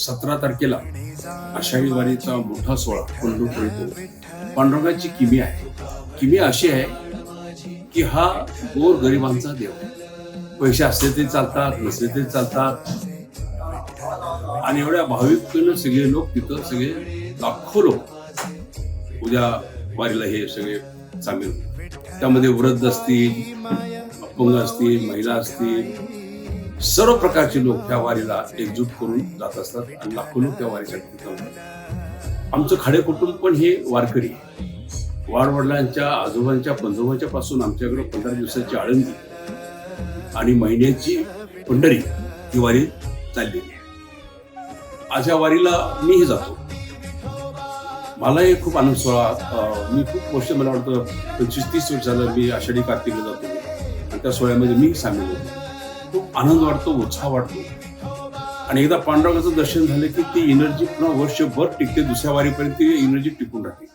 सतरा तारखेला आषाढी वारीचा मोठा सोहळा पंढरपूर येतो पांडुरंगाची किमी आहे. किमी अशी आहे की हा गोर गरिबांचा देव पैसे असले तरी चालतात नसले तरी चालतात. आणि एवढ्या भाविकतेनं सगळे लोक तिथं सगळे लाखो लोक उद्या वारीला हे सगळे सामील त्यामध्ये वृद्ध असतील अपंग असतील महिला असतील सर्व प्रकारचे लोक त्या वारीला एकजूट करून जात असतात आणि लाखो लोक त्या वारीसाठी आमचं खाडे कुटुंब पण हे वारकरी वाडवडिलांच्या आजोबांच्या पंजोबांच्या पासून आमच्याकडे पंधरा दिवसाची आळंदी आणि महिन्याची पंढरी ही वारी चाललेली आहे. आज या वारीला मीही जातो. मलाही खूप आनंद सोहळा मी खूप वर्ष मला वाटतं पंचवीस तीस वर्ष झालं मी आषाढी कार्तिकला जातो. आणि त्या सोहळ्यामध्ये मी सामील होतो. खूप आनंद वाटतो उत्साह वाटतो. आणि एकदा पांडुरंगाचं दर्शन झालं की ती एनर्जी पुन्हा वर्षभर टिकते दुसऱ्या वारीपर्यंत ती एनर्जी टिकून राहते.